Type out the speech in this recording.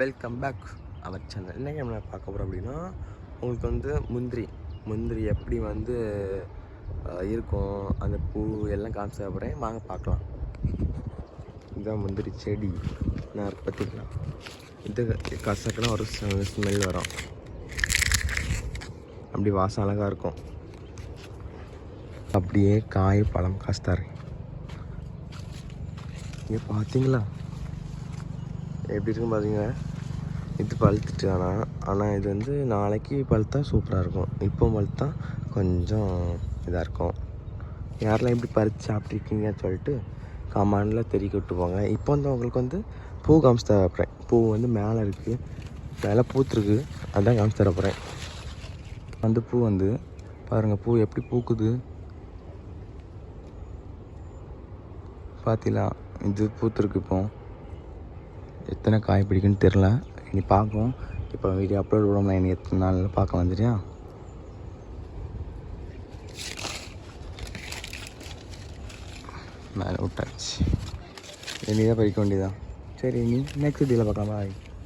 Welcome back our channel என்ன game நான் பார்க்க போகிறோம் அப்படின்னா உங்களுக்கு வந்து முந்திரி முந்திரி எப்படி வந்து இருக்கும் அந்த பூ எல்லாம் காமிச்ச அப்புறம் வாங்க பார்க்கலாம். இதுதான் முந்திரி செடி. நான் பார்த்துக்கலாம் இது கசக்கெல்லாம் ஒரு ஸ்மெல் வரும். அப்படி வாசம் அழகாக இருக்கும். அப்படியே காய் பழம் காஸ்தாரு இங்கே பார்த்தீங்களா எப்படி இருக்குன்னு பார்த்தீங்க இது பழுத்துட்டு ஆனால் ஆனால் இது வந்து நாளைக்கு பழுத்தா சூப்பராக இருக்கும். இப்போ பழுத்தா கொஞ்சம் இதாக இருக்கும். யாரெல்லாம் எப்படி பறித்து சாப்பிட்ருக்கீங்கன்னு சொல்லிட்டு கமாண்டில் தெரிய விட்டுப்போங்க இப்போ வந்து உங்களுக்கு வந்து பூ காமிச்சு தர போகிறேன் பூ வந்து மேலே இருக்குது மேலே பூத்துருக்கு. அதான் காமிச்சு தர போகிறேன் அந்த பூ வந்து பாருங்கள் பூ எப்படி பூக்குது? பார்த்தீங்களா இது பூத்துருக்கு இப்போது எத்தனை காய் பிடிக்குன்னு தெரில. இனி பார்க்கும் இப்போ வீடியோ அப்லோட் விடாமல் இனி எத்தனை நாள் பார்க்க வந்துட்டியா மேலே விட்டாச்சு. இனி தான் பறிக்க வேண்டியதான் சரி இனி நெக்ஸ்ட் வீடியோவில் பார்க்கலாம். பாய்